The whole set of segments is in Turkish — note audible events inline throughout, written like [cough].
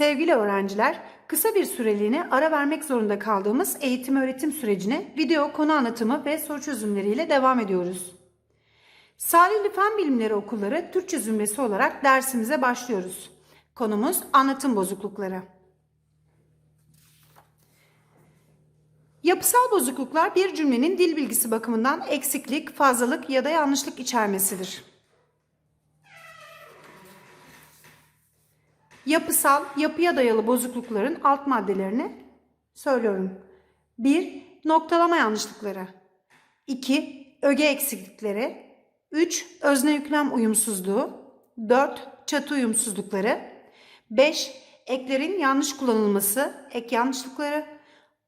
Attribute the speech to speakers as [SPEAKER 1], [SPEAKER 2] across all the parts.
[SPEAKER 1] Sevgili öğrenciler, kısa bir süreliğine ara vermek zorunda kaldığımız eğitim öğretim sürecine video konu anlatımı ve soru çözümleriyle devam ediyoruz. Salihli Fen Bilimleri Okulları Türkçe zümresi olarak dersimize başlıyoruz. Konumuz anlatım bozuklukları. Yapısal bozukluklar bir cümlenin dil bilgisi bakımından eksiklik, fazlalık ya da yanlışlık içermesidir. Yapısal, yapıya dayalı bozuklukların alt maddelerini söylüyorum. 1. Noktalama yanlışlıkları. 2. Öge eksiklikleri. 3. Özne yüklem uyumsuzluğu. 4. Çatı uyumsuzlukları. 5. Eklerin yanlış kullanılması, ek yanlışlıkları.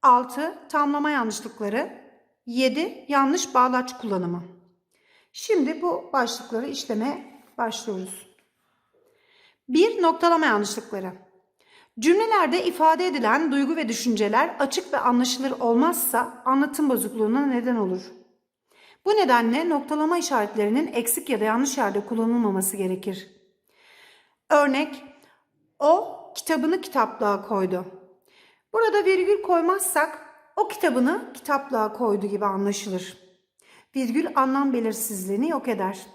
[SPEAKER 1] 6. Tamlama yanlışlıkları. 7. Yanlış bağlaç kullanımı. Şimdi bu başlıkları işlemeye başlıyoruz. 1. Noktalama yanlışlıkları. Cümlelerde ifade edilen duygu ve düşünceler açık ve anlaşılır olmazsa anlatım bozukluğuna neden olur. Bu nedenle noktalama işaretlerinin eksik ya da yanlış yerde kullanılmaması gerekir. Örnek, o kitabını kitaplığa koydu. Burada virgül koymazsak o kitabını kitaplığa koydu gibi anlaşılır. Virgül anlam belirsizliğini yok eder.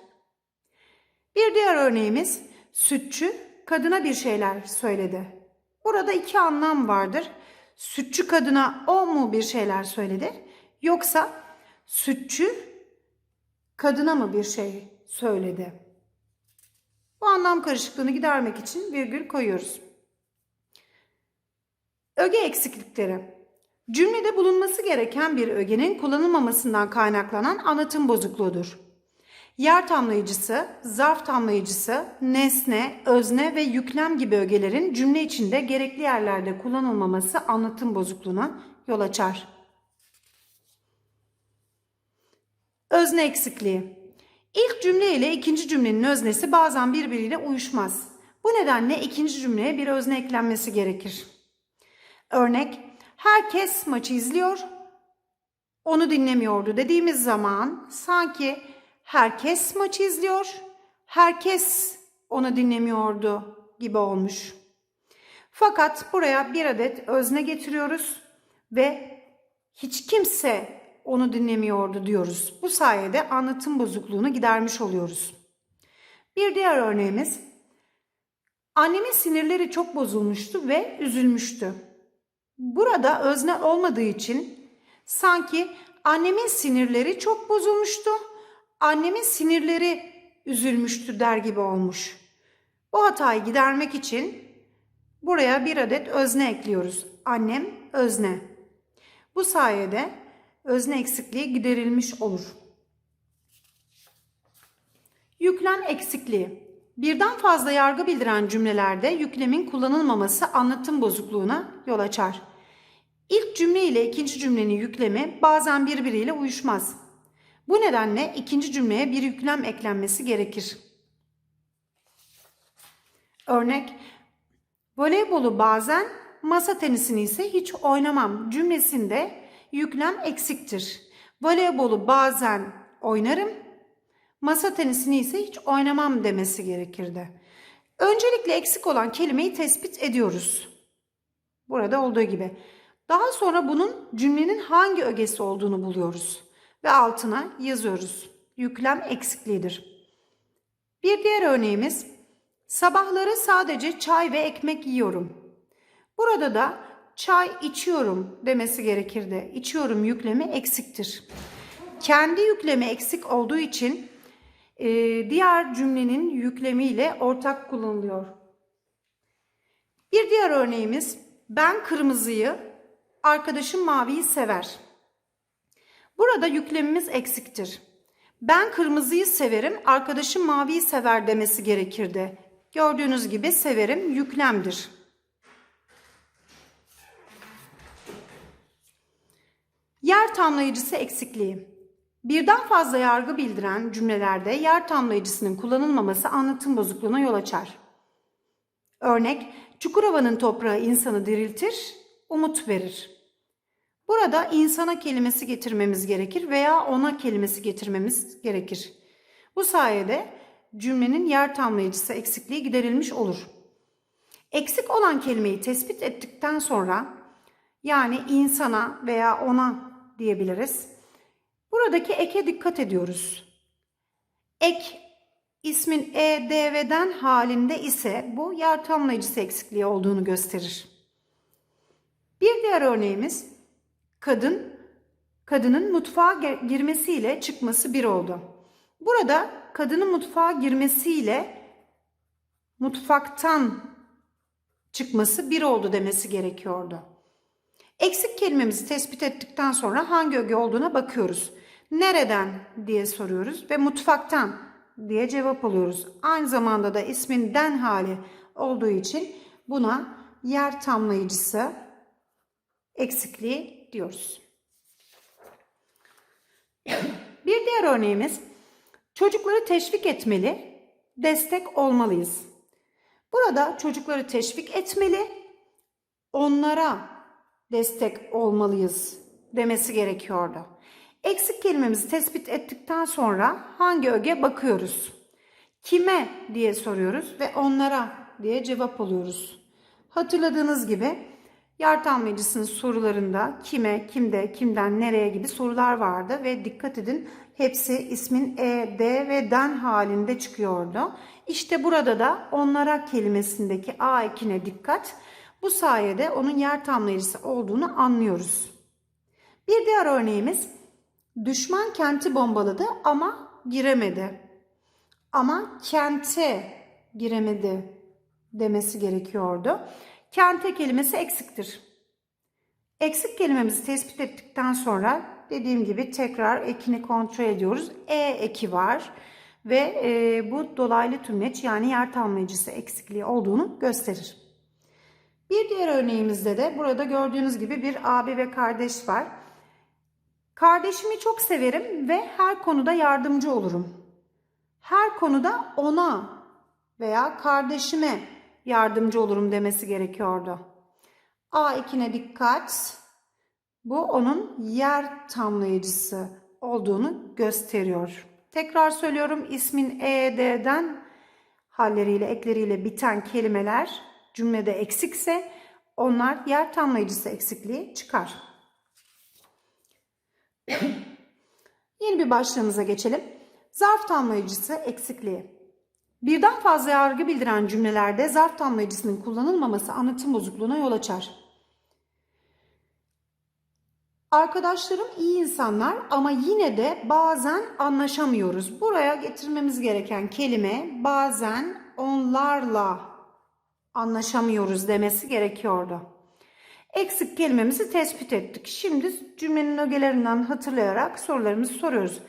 [SPEAKER 1] Bir diğer örneğimiz sütçü kadına bir şeyler söyledi. Burada iki anlam vardır. Sütçü kadına o mu bir şeyler söyledi yoksa sütçü kadına mı bir şey söyledi? Bu anlam karışıklığını gidermek için virgül koyuyoruz. Öge eksiklikleri. Cümlede bulunması gereken bir ögenin kullanılmamasından kaynaklanan anlatım bozukluğudur. Yer tamlayıcısı, zarf tamlayıcısı, nesne, özne ve yüklem gibi ögelerin cümle içinde gerekli yerlerde kullanılmaması anlatım bozukluğuna yol açar. Özne eksikliği. İlk cümle ile ikinci cümlenin öznesi bazen birbiriyle uyuşmaz. Bu nedenle ikinci cümleye bir özne eklenmesi gerekir. Örnek, herkes maçı izliyor, onu dinlemiyordu dediğimiz zaman sanki herkes maçı izliyor, herkes onu dinlemiyordu gibi olmuş. Fakat buraya bir adet özne getiriyoruz ve hiç kimse onu dinlemiyordu diyoruz. Bu sayede anlatım bozukluğunu gidermiş oluyoruz. Bir diğer örneğimiz Annemin sinirleri çok bozulmuştu ve üzülmüştü. Burada özne olmadığı için sanki annemin sinirleri çok bozulmuştu annemin sinirleri üzülmüştü der gibi olmuş. Bu hatayı gidermek için buraya bir adet özne ekliyoruz. Annem özne. Bu sayede özne eksikliği giderilmiş olur. Yüklem eksikliği. Birden fazla yargı bildiren cümlelerde yüklemin kullanılmaması anlatım bozukluğuna yol açar. İlk cümle ile ikinci cümlenin yüklemi bazen birbiriyle uyuşmaz. Bu nedenle ikinci cümleye bir yüklem eklenmesi gerekir. Örnek, voleybolu bazen, masa tenisini ise hiç oynamam cümlesinde yüklem eksiktir. Voleybolu bazen oynarım, masa tenisini ise hiç oynamam demesi gerekirdi. Öncelikle eksik olan kelimeyi tespit ediyoruz. Burada olduğu gibi. Daha sonra bunun cümlenin hangi ögesi olduğunu buluyoruz ve altına yazıyoruz. Yüklem eksikliğidir. Bir diğer örneğimiz sabahları sadece çay ve ekmek yiyorum. Burada da çay içiyorum demesi gerekirdi. İçiyorum yüklemi eksiktir. Kendi yüklemi eksik olduğu için e, diğer cümlenin yüklemiyle ortak kullanılıyor. Bir diğer örneğimiz ben kırmızıyı, arkadaşım maviyi sever. Burada yüklemimiz eksiktir. Ben kırmızıyı severim, arkadaşım maviyi sever demesi gerekirdi. Gördüğünüz gibi severim yüklemdir. Yer tamlayıcısı eksikliği. Birden fazla yargı bildiren cümlelerde yer tamlayıcısının kullanılmaması anlatım bozukluğuna yol açar. Örnek, Çukurova'nın toprağı insanı diriltir, umut verir. Burada insana kelimesi getirmemiz gerekir veya ona kelimesi getirmemiz gerekir. Bu sayede cümlenin yer tamlayıcısı eksikliği giderilmiş olur. Eksik olan kelimeyi tespit ettikten sonra yani insana veya ona diyebiliriz. Buradaki eke dikkat ediyoruz. Ek ismin e, halinde ise bu yer tamlayıcısı eksikliği olduğunu gösterir. Bir diğer örneğimiz kadın kadının mutfağa girmesiyle çıkması bir oldu. Burada kadının mutfağa girmesiyle mutfaktan çıkması bir oldu demesi gerekiyordu. Eksik kelimemizi tespit ettikten sonra hangi öge olduğuna bakıyoruz. Nereden diye soruyoruz ve mutfaktan diye cevap alıyoruz. Aynı zamanda da ismin den hali olduğu için buna yer tamlayıcısı eksikliği diyoruz. Bir diğer örneğimiz çocukları teşvik etmeli, destek olmalıyız. Burada çocukları teşvik etmeli, onlara destek olmalıyız demesi gerekiyordu. Eksik kelimemizi tespit ettikten sonra hangi öge bakıyoruz? Kime diye soruyoruz ve onlara diye cevap alıyoruz. Hatırladığınız gibi yer tamlayıcısının sorularında kime, kimde, kimden, nereye gibi sorular vardı ve dikkat edin hepsi ismin e, d ve den halinde çıkıyordu. İşte burada da onlara kelimesindeki a ekine dikkat. Bu sayede onun yer tamlayıcısı olduğunu anlıyoruz. Bir diğer örneğimiz düşman kenti bombaladı ama giremedi. Ama kente giremedi demesi gerekiyordu. Kente kelimesi eksiktir. Eksik kelimemizi tespit ettikten sonra dediğim gibi tekrar ekini kontrol ediyoruz. E eki var ve e, bu dolaylı tümleç yani yer tamlayıcısı eksikliği olduğunu gösterir. Bir diğer örneğimizde de burada gördüğünüz gibi bir abi ve kardeş var. Kardeşimi çok severim ve her konuda yardımcı olurum. Her konuda ona veya kardeşime yardımcı olurum demesi gerekiyordu. A ekine dikkat. Bu onun yer tamlayıcısı olduğunu gösteriyor. Tekrar söylüyorum ismin E, D'den halleriyle, ekleriyle biten kelimeler cümlede eksikse onlar yer tamlayıcısı eksikliği çıkar. [coughs] Yeni bir başlığımıza geçelim. Zarf tamlayıcısı eksikliği. Birden fazla yargı bildiren cümlelerde zarf tamlayıcısının kullanılmaması anlatım bozukluğuna yol açar. Arkadaşlarım iyi insanlar ama yine de bazen anlaşamıyoruz. Buraya getirmemiz gereken kelime bazen onlarla anlaşamıyoruz demesi gerekiyordu. Eksik kelimemizi tespit ettik. Şimdi cümlenin ögelerinden hatırlayarak sorularımızı soruyoruz.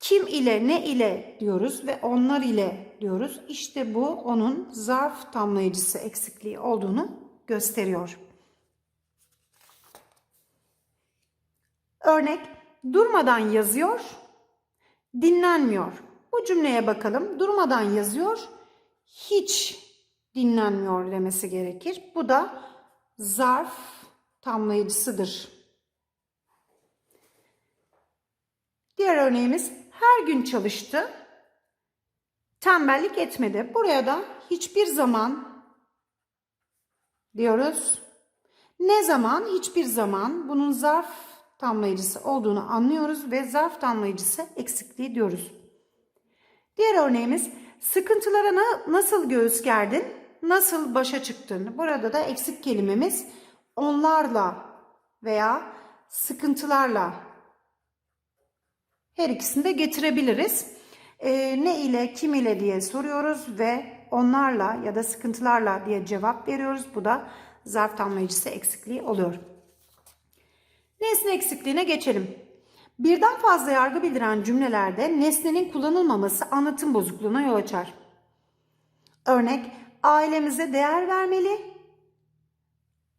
[SPEAKER 1] Kim ile ne ile diyoruz ve onlar ile diyoruz. İşte bu onun zarf tamlayıcısı eksikliği olduğunu gösteriyor. Örnek durmadan yazıyor, dinlenmiyor. Bu cümleye bakalım. Durmadan yazıyor, hiç dinlenmiyor demesi gerekir. Bu da zarf tamlayıcısıdır. Diğer örneğimiz her gün çalıştı, tembellik etmedi. Buraya da hiçbir zaman diyoruz. Ne zaman? Hiçbir zaman. Bunun zarf tamlayıcısı olduğunu anlıyoruz ve zarf tamlayıcısı eksikliği diyoruz. Diğer örneğimiz sıkıntılara na- nasıl göğüs gerdin, nasıl başa çıktın? Burada da eksik kelimemiz onlarla veya sıkıntılarla her ikisini de getirebiliriz. Ee, ne ile, kim ile diye soruyoruz ve onlarla ya da sıkıntılarla diye cevap veriyoruz. Bu da zarf tamlayıcısı eksikliği oluyor. Nesne eksikliğine geçelim. Birden fazla yargı bildiren cümlelerde nesnenin kullanılmaması anlatım bozukluğuna yol açar. Örnek, ailemize değer vermeli,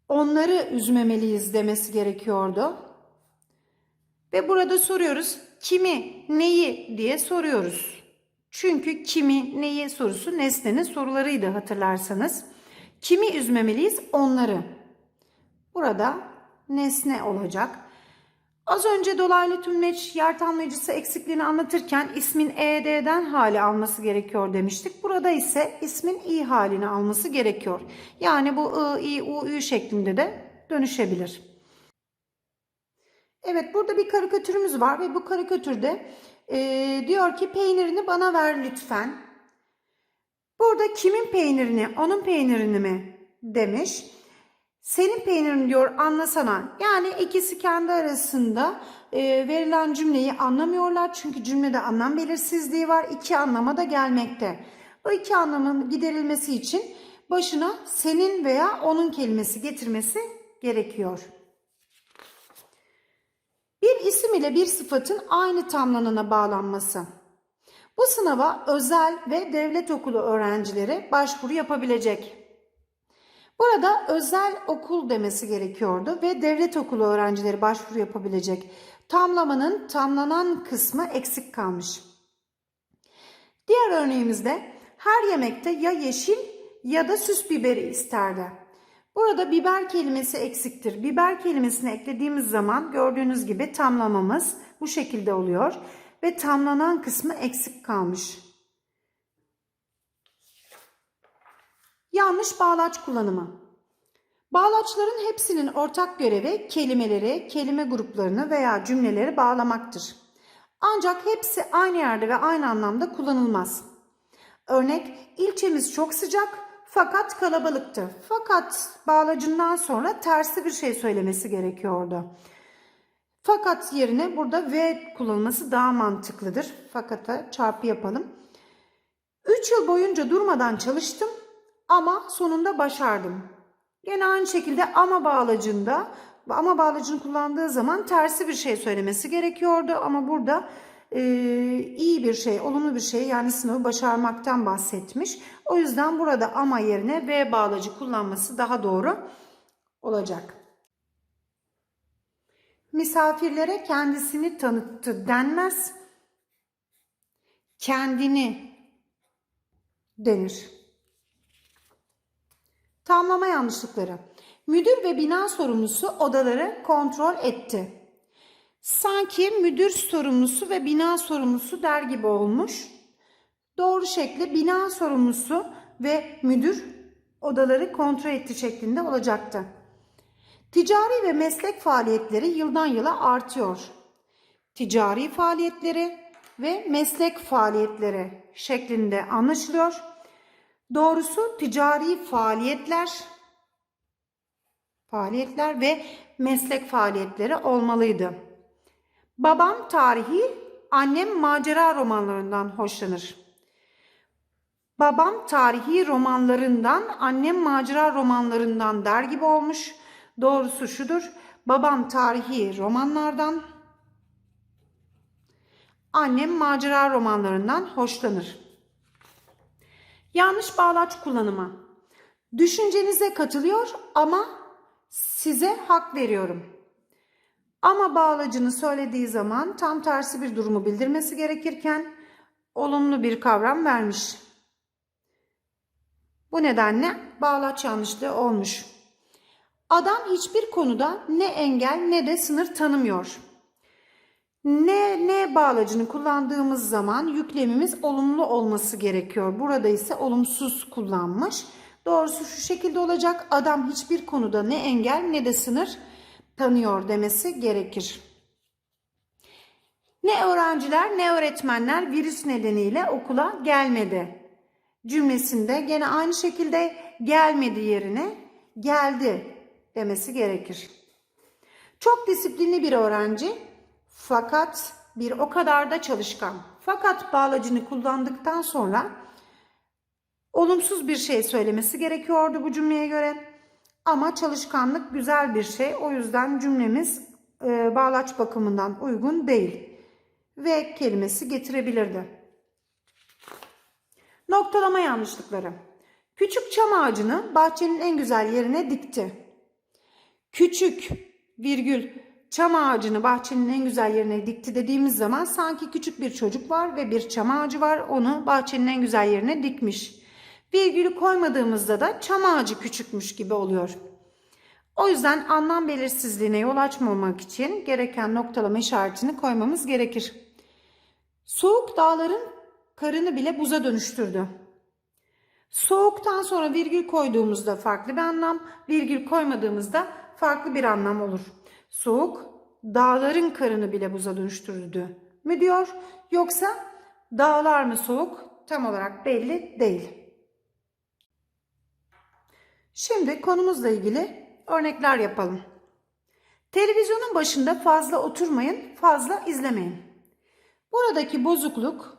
[SPEAKER 1] onları üzmemeliyiz demesi gerekiyordu. Ve burada soruyoruz, kimi, neyi diye soruyoruz. Çünkü kimi, neyi sorusu nesnenin sorularıydı hatırlarsanız. Kimi üzmemeliyiz? Onları. Burada nesne olacak. Az önce dolaylı tümleç yer tamlayıcısı eksikliğini anlatırken ismin ED'den hali alması gerekiyor demiştik. Burada ise ismin i halini alması gerekiyor. Yani bu i, i, u, ü şeklinde de dönüşebilir. Evet burada bir karikatürümüz var ve bu karikatürde e, diyor ki peynirini bana ver lütfen. Burada kimin peynirini, onun peynirini mi demiş. Senin peynirin diyor anlasana. Yani ikisi kendi arasında e, verilen cümleyi anlamıyorlar. Çünkü cümlede anlam belirsizliği var. İki anlama da gelmekte. O iki anlamın giderilmesi için başına senin veya onun kelimesi getirmesi gerekiyor. Bir isim ile bir sıfatın aynı tamlanana bağlanması. Bu sınava özel ve devlet okulu öğrencileri başvuru yapabilecek. Burada özel okul demesi gerekiyordu ve devlet okulu öğrencileri başvuru yapabilecek. Tamlamanın tamlanan kısmı eksik kalmış. Diğer örneğimizde her yemekte ya yeşil ya da süs biberi isterdi. Burada biber kelimesi eksiktir. Biber kelimesini eklediğimiz zaman gördüğünüz gibi tamlamamız bu şekilde oluyor ve tamlanan kısmı eksik kalmış. Yanlış bağlaç kullanımı. Bağlaçların hepsinin ortak görevi kelimeleri, kelime gruplarını veya cümleleri bağlamaktır. Ancak hepsi aynı yerde ve aynı anlamda kullanılmaz. Örnek, ilçemiz çok sıcak fakat kalabalıktı. Fakat bağlacından sonra tersi bir şey söylemesi gerekiyordu. Fakat yerine burada ve kullanılması daha mantıklıdır. Fakata çarpı yapalım. 3 yıl boyunca durmadan çalıştım ama sonunda başardım. Gene aynı şekilde ama bağlacında ama bağlacını kullandığı zaman tersi bir şey söylemesi gerekiyordu ama burada e, iyi bir şey, olumlu bir şey yani sınavı başarmaktan bahsetmiş. O yüzden burada ama yerine ve bağlacı kullanması daha doğru olacak. Misafirlere kendisini tanıttı denmez. Kendini denir. Tamlama yanlışlıkları. Müdür ve bina sorumlusu odaları kontrol etti. Sanki müdür sorumlusu ve bina sorumlusu der gibi olmuş. Doğru şekli bina sorumlusu ve müdür odaları kontrol etti şeklinde olacaktı. Ticari ve meslek faaliyetleri yıldan yıla artıyor. Ticari faaliyetleri ve meslek faaliyetleri şeklinde anlaşılıyor. Doğrusu ticari faaliyetler faaliyetler ve meslek faaliyetleri olmalıydı. Babam tarihi, annem macera romanlarından hoşlanır. Babam tarihi romanlarından, annem macera romanlarından der gibi olmuş. Doğrusu şudur. Babam tarihi romanlardan, annem macera romanlarından hoşlanır. Yanlış bağlaç kullanımı. Düşüncenize katılıyor ama size hak veriyorum. Ama bağlacını söylediği zaman tam tersi bir durumu bildirmesi gerekirken olumlu bir kavram vermiş. Bu nedenle bağlaç yanlışlığı olmuş. Adam hiçbir konuda ne engel ne de sınır tanımıyor. Ne, ne bağlacını kullandığımız zaman yüklemimiz olumlu olması gerekiyor. Burada ise olumsuz kullanmış. Doğrusu şu şekilde olacak. Adam hiçbir konuda ne engel ne de sınır tanıyor demesi gerekir. Ne öğrenciler ne öğretmenler virüs nedeniyle okula gelmedi. Cümlesinde gene aynı şekilde gelmedi yerine geldi demesi gerekir. Çok disiplinli bir öğrenci fakat bir o kadar da çalışkan. Fakat bağlacını kullandıktan sonra olumsuz bir şey söylemesi gerekiyordu bu cümleye göre. Ama çalışkanlık güzel bir şey. O yüzden cümlemiz e, bağlaç bakımından uygun değil. Ve kelimesi getirebilirdi. Noktalama yanlışlıkları. Küçük çam ağacını bahçenin en güzel yerine dikti. Küçük virgül çam ağacını bahçenin en güzel yerine dikti dediğimiz zaman sanki küçük bir çocuk var ve bir çam ağacı var. Onu bahçenin en güzel yerine dikmiş. Virgülü koymadığımızda da çam ağacı küçükmüş gibi oluyor. O yüzden anlam belirsizliğine yol açmamak için gereken noktalama işaretini koymamız gerekir. Soğuk dağların karını bile buza dönüştürdü. Soğuktan sonra virgül koyduğumuzda farklı bir anlam, virgül koymadığımızda farklı bir anlam olur. Soğuk dağların karını bile buza dönüştürdü mü diyor yoksa dağlar mı soğuk tam olarak belli değil. Şimdi konumuzla ilgili örnekler yapalım. Televizyonun başında fazla oturmayın, fazla izlemeyin. Buradaki bozukluk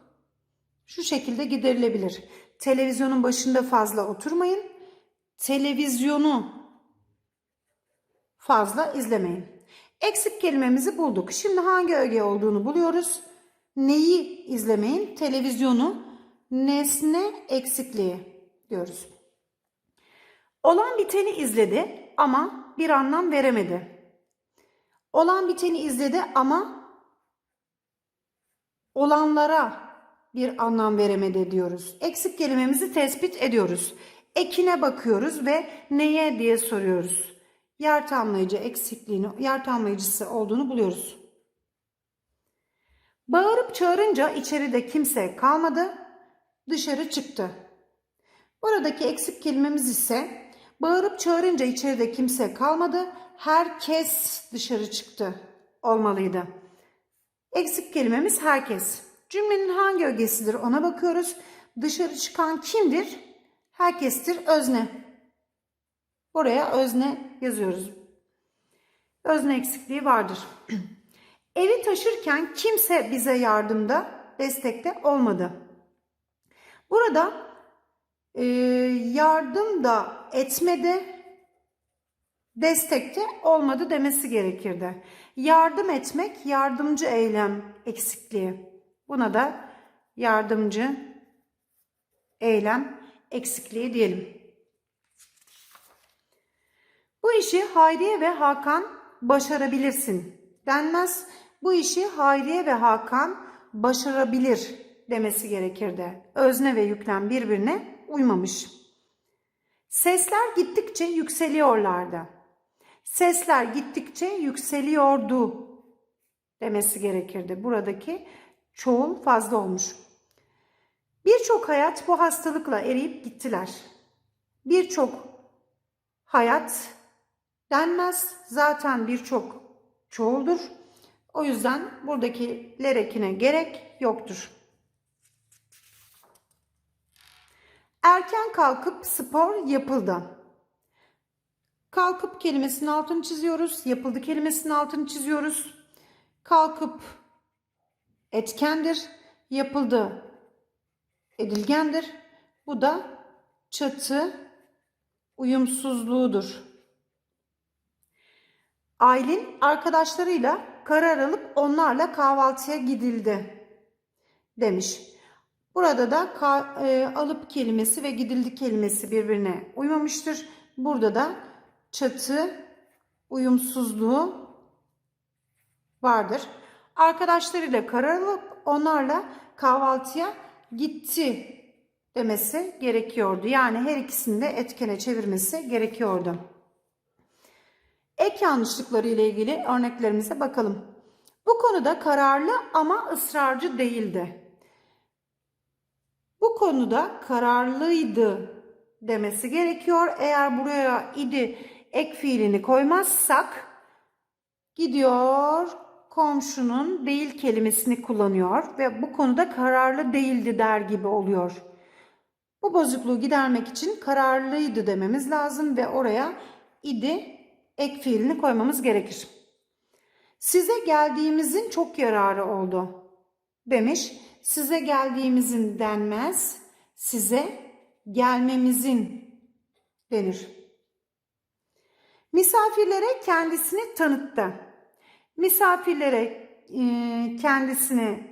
[SPEAKER 1] şu şekilde giderilebilir. Televizyonun başında fazla oturmayın. Televizyonu fazla izlemeyin. Eksik kelimemizi bulduk. Şimdi hangi öge olduğunu buluyoruz. Neyi izlemeyin? Televizyonu nesne eksikliği diyoruz. Olan biteni izledi ama bir anlam veremedi. Olan biteni izledi ama olanlara bir anlam veremedi diyoruz. Eksik kelimemizi tespit ediyoruz. Ekine bakıyoruz ve neye diye soruyoruz. Yer tamlayıcı eksikliğini, yer tamlayıcısı olduğunu buluyoruz. Bağırıp çağırınca içeride kimse kalmadı, dışarı çıktı. Buradaki eksik kelimemiz ise bağırıp çağırınca içeride kimse kalmadı, herkes dışarı çıktı olmalıydı. Eksik kelimemiz herkes. Cümlenin hangi ögesidir ona bakıyoruz. Dışarı çıkan kimdir? Herkestir özne. Buraya özne yazıyoruz. Özne eksikliği vardır. [clears throat] Evi taşırken kimse bize yardımda, destekte olmadı. Burada e, yardım da etmedi, destekte olmadı demesi gerekirdi. Yardım etmek yardımcı eylem eksikliği. Buna da yardımcı eylem eksikliği diyelim. Bu işi Hayriye ve Hakan başarabilirsin denmez. Bu işi Hayriye ve Hakan başarabilir demesi gerekirdi. Özne ve yüklem birbirine uymamış. Sesler gittikçe yükseliyorlardı. Sesler gittikçe yükseliyordu demesi gerekirdi. Buradaki çoğul fazla olmuş. Birçok hayat bu hastalıkla eriyip gittiler. Birçok hayat denmez. Zaten birçok çoğuldur. O yüzden buradaki lerekine gerek yoktur. Erken kalkıp spor yapıldı. Kalkıp kelimesinin altını çiziyoruz. Yapıldı kelimesinin altını çiziyoruz. Kalkıp etkendir. Yapıldı edilgendir. Bu da çatı uyumsuzluğudur. Aylin arkadaşlarıyla karar alıp onlarla kahvaltıya gidildi demiş. Burada da ka, e, alıp kelimesi ve gidildi kelimesi birbirine uymamıştır. Burada da çatı uyumsuzluğu vardır. Arkadaşlarıyla karar alıp onlarla kahvaltıya gitti demesi gerekiyordu. Yani her ikisini de etkene çevirmesi gerekiyordu. Ek yanlışlıkları ile ilgili örneklerimize bakalım. Bu konuda kararlı ama ısrarcı değildi. Bu konuda kararlıydı demesi gerekiyor. Eğer buraya idi ek fiilini koymazsak gidiyor komşunun değil kelimesini kullanıyor ve bu konuda kararlı değildi der gibi oluyor. Bu bozukluğu gidermek için kararlıydı dememiz lazım ve oraya idi ek fiilini koymamız gerekir. Size geldiğimizin çok yararı oldu demiş. Size geldiğimizin denmez, size gelmemizin denir. Misafirlere kendisini tanıttı. Misafirlere e, kendisini